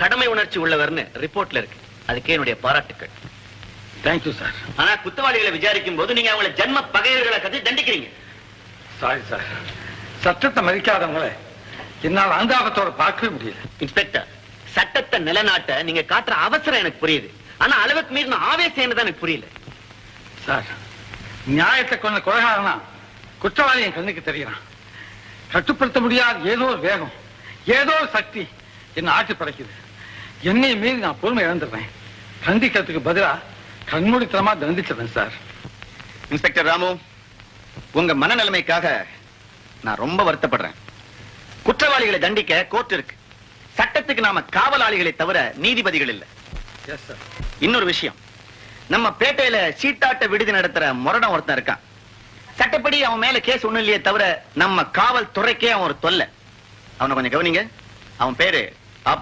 கடமை உணர்ச்சி உள்ளவர்னு ரிப்போர்ட்ல இருக்கு. அதுக்கே என்னுடைய பாராட்டுக்கள். தேங்க்யூ சார் ஆனா குத்தவாளிகளை விசாரிக்கும் போது நீங்க அவங்களை ஜன்ம பகைவர்களை கத்தி தண்டிக்கிறீங்க. சாரி சார் சட்டத்தை மதிக்காதவங்களை என்னால் அனுதாபத்தோட பார்க்கவே முடியல. இன்ஸ்பெக்டர் சட்டத்தை நிலைநாட்ட நீங்க காட்டுற அவசரம் எனக்கு புரியுது. ஆனா அளவுக்கு மீறின ஆவேசம் என்னதான் எனக்கு புரியல. சார் நியாயத்தை கொண்ட கொலைகாரனா குற்றவாளி என் கண்ணுக்கு தெரியறான் கட்டுப்படுத்த முடியாத ஏதோ ஒரு வேகம் ஏதோ சக்தி என்ன ஆட்சி படைக்குது. என்னை மீறி நான் பொறுமை இழந்துடுறேன். கண்டிக்கிறதுக்கு பதிலா கண்மூடித்தனமா தண்டிச்சிடுறேன் சார். இன்ஸ்பெக்டர் ராமு உங்க மனநிலைமைக்காக நான் ரொம்ப வருத்தப்படுறேன். குற்றவாளிகளை தண்டிக்க கோர்ட் இருக்கு. சட்டத்துக்கு நாம காவலாளிகளை தவிர நீதிபதிகள் இல்ல. எஸ் சார் இன்னொரு விஷயம். நம்ம பேட்டையில சீட்டாட்ட விடுதி நடத்துற முரடம் ஒருத்தன் இருக்கான் சட்டப்படி அவன் மேல கேஸ் ஒண்ணும் இல்லையே தவிர நம்ம காவல் துறைக்கே அவன் ஒரு தொல்லை. அவனை கொஞ்சம் கவனிங்க. அவன் பேரு